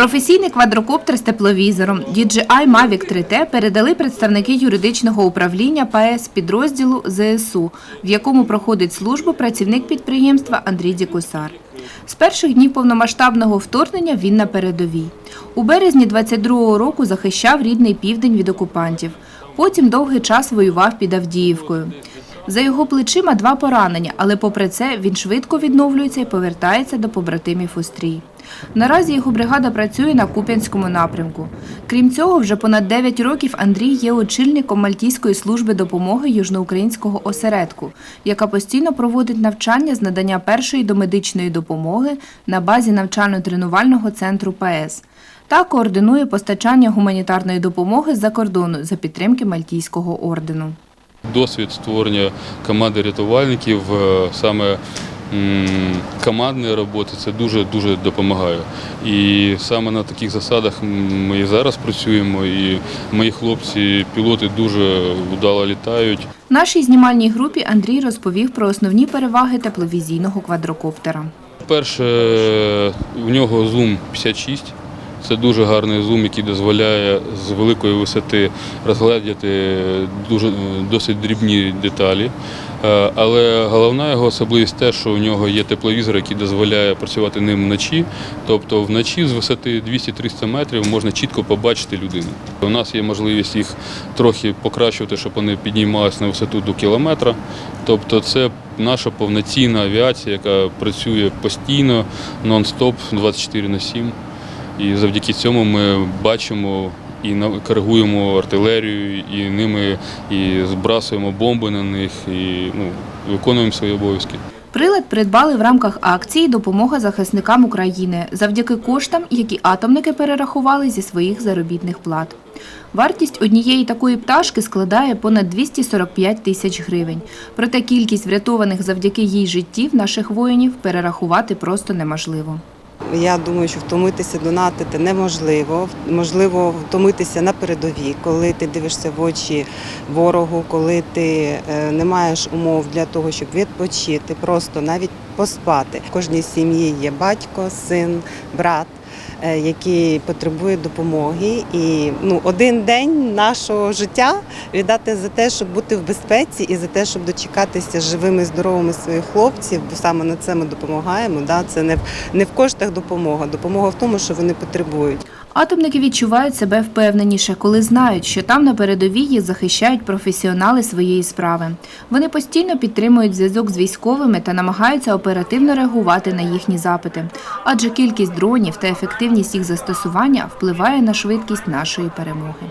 Професійний квадрокоптер з тепловізором DJI Mavic 3T передали представники юридичного управління ПАЕС підрозділу ЗСУ, в якому проходить службу працівник підприємства Андрій Дікусар. З перших днів повномасштабного вторгнення він на передовій. У березні 22-го року захищав рідний південь від окупантів. Потім довгий час воював під Авдіївкою. За його плечима два поранення, але попри це він швидко відновлюється і повертається до побратимів у стрій. Наразі його бригада працює на Куп'янському напрямку. Крім цього, вже понад 9 років Андрій є очільником Мальтійської служби допомоги южноукраїнського осередку, яка постійно проводить навчання з надання першої домедичної допомоги на базі навчально-тренувального центру ПАЕС та координує постачання гуманітарної допомоги з-за кордону за підтримки Мальтійського ордену. Досвід створення команди рятувальників, е, саме командної роботи, це дуже дуже допомагає. І саме на таких засадах ми і зараз працюємо, і мої хлопці, пілоти дуже вдало літають. Нашій знімальній групі Андрій розповів про основні переваги тепловізійного квадрокоптера. Перше, в нього зум 56. Це дуже гарний зум, який дозволяє з великої висоти розглядіти дуже досить дрібні деталі. Е, Але головна його особливість те, що у нього є тепловізор, який дозволяє працювати ним вночі. Тобто вночі з висоти 200-300 метрів можна чітко побачити людину. У нас є можливість їх трохи покращувати, щоб вони піднімалися на висоту до кілометра. Тобто це наша повноцінна авіація, яка працює постійно, нон-стоп 24 на 7. І завдяки цьому ми бачимо і коригуємо артилерію, і ними і збрасуємо бомби на них, і ну, виконуємо свої обов'язки. Прилад придбали в рамках акції Допомога захисникам України завдяки коштам, які атомники перерахували зі своїх заробітних плат. Вартість однієї такої пташки складає понад 245 тисяч гривень. Проте кількість врятованих завдяки їй життів наших воїнів перерахувати просто неможливо. Я думаю, що втомитися донатити неможливо. Можливо, втомитися на передовій, коли ти дивишся в очі ворогу, коли ти е, не маєш умов для того, щоб відпочити, просто навіть поспати. В кожній сім'ї є батько, син, брат. Е, Який потребує допомоги, і ну один день нашого життя віддати за те, щоб бути в безпеці, і за те, щоб дочекатися живими, здоровими своїх хлопців, бо саме на це ми допомагаємо. Да? Це не в не в коштах допомога, допомога в тому, що вони потребують. Атомники відчувають себе впевненіше, коли знають, що там на передовій їх захищають професіонали своєї справи. Вони постійно підтримують зв'язок з військовими та намагаються оперативно реагувати на їхні запити, адже кількість дронів та ефективність їх застосування впливає на швидкість нашої перемоги.